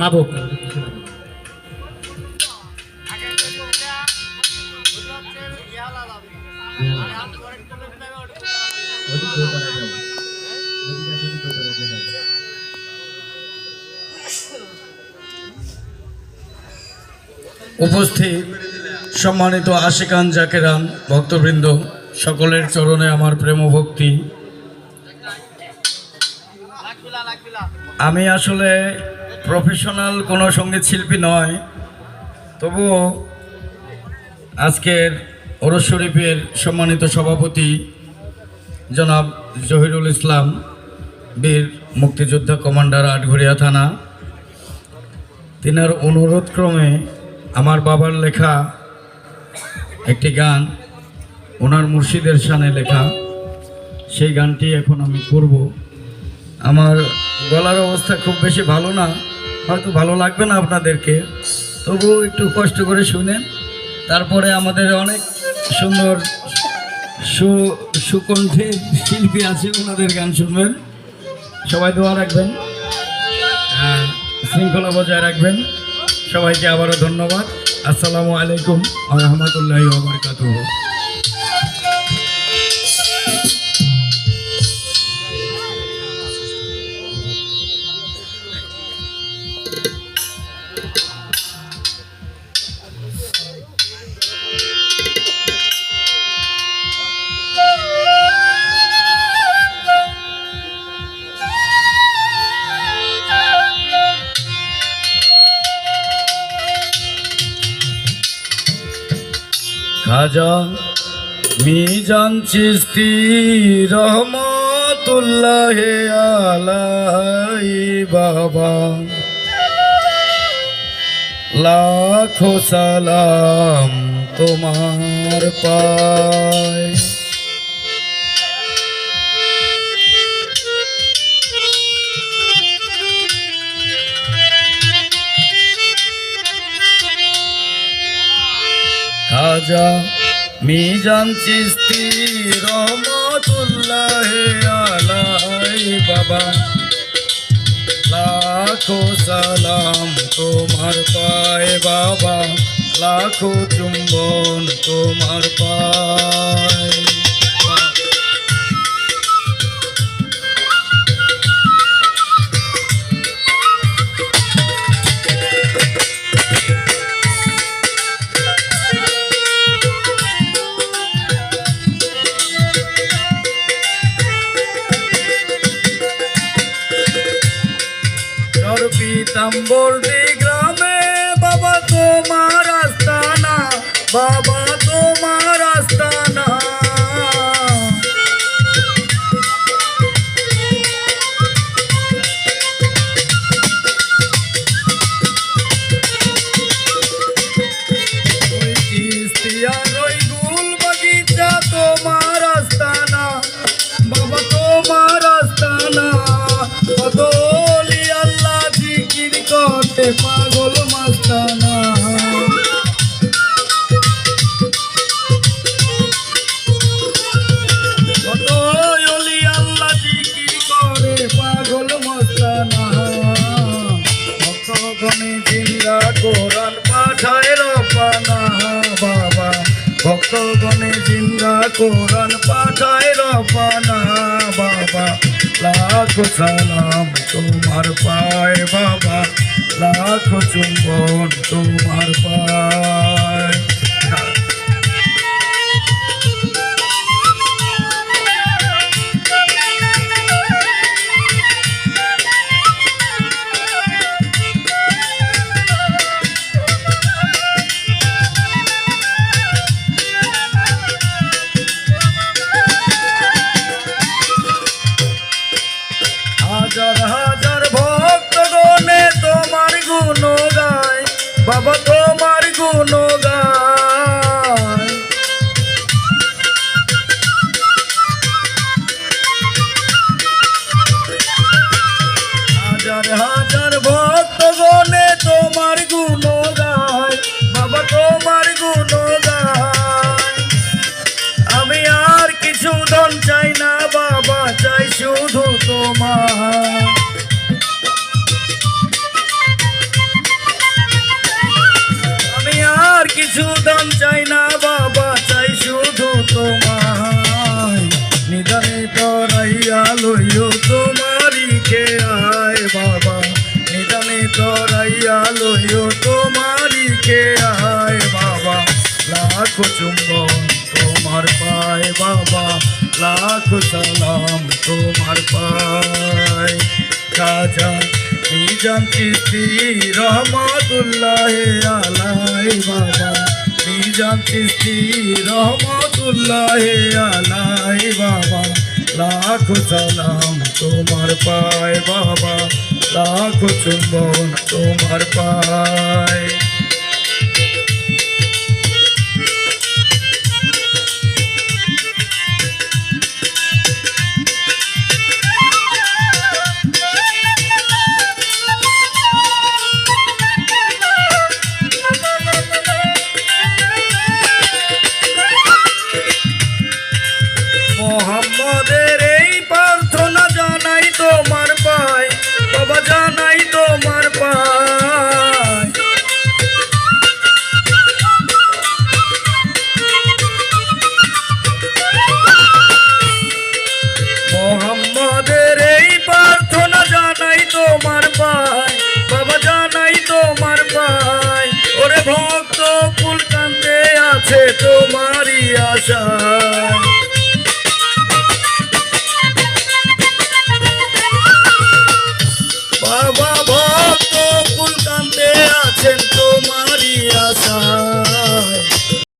মাবুক। উপস্থিত সম্মানিত আশিকান জাকেরান ভক্তবৃন্দ সকলের চরণে আমার প্রেম ভক্তি। আমি আসলে প্রফেশনাল কোনো সংগীত শিল্পী নয়। তবুও আজকের ওরস শরীফের সম্মানিত সভাপতি জনাব জহিরুল ইসলাম, বীর মুক্তিযোদ্ধা কমান্ডার আটঘরিয়া থানা। তিনার অনুরোধ ক্রমে আমার বাবার লেখা একটি গান, ওনার মুর্শিদের শানে লেখা, সেই গানটি এখন আমি করব আমার গলার অবস্থা খুব বেশি ভালো না। হয়তো ভালো লাগবে না আপনাদেরকে। তবুও একটু কষ্ট করে শুনেন। তারপরে আমাদের অনেক সুন্দর সু সুকণ্ঠে শিল্পী আছে ওনাদের গান শুনবেন। সবাই দোয়া রাখবেন। আহ, শৃঙ্খলা বজায় রাখবেন। সবাইকে আবারও ধন্যবাদ। আসসালামু আলাইকুম রহমতুল্লাহ বারকাতুহ। খাজা মিজান চিস্তি রহমতুল্লাহ আলাই বাবা। লাখো সালাম তোমার পায়। খাজা মিজান চিস্তি রহমতুল্লাহ আলাই বাবা। লাখো সালাম তোমার পায় বাবা, লাখো চুম্বন তোমার পায় পিতাম্বরটি গ্রামে করতে পাগল মাস্তানা। কত অলি আল্লাহ জিকির করে, পাগল মাস্তানা। ভক্তগণে পাঠায় রপানা বাবা, ভক্তগণে জিন্দা কোরআন পাঠায় রপানা বাবা, লাখ সালাম তোমার পায় বাবা। লাখ চুম্বন তোমার পায় হাজার ভক্ত গনে তোমার গুণ গায় বাবা তোমার গুণ গায় আমি আর কিছু ধন চাই না, বাবা চাই শুধু তোমার আমি আর কিছু ধন চাই না লইও তোমারি কে আয় বাবা, লাখো চুম্বন তোমার পায় বাবা, লাখো সালাম তোমার পায়। রাজা, নিজাম চিস্তি রহমতুল্লাহ আলাই বাবা, নিজাম চিস্তি রহমতুল্লাহ আলাই বাবা, লাখো সালাম তোমার পায় বাবা। লাখো চুম্বন তোমার পায়। তোমারই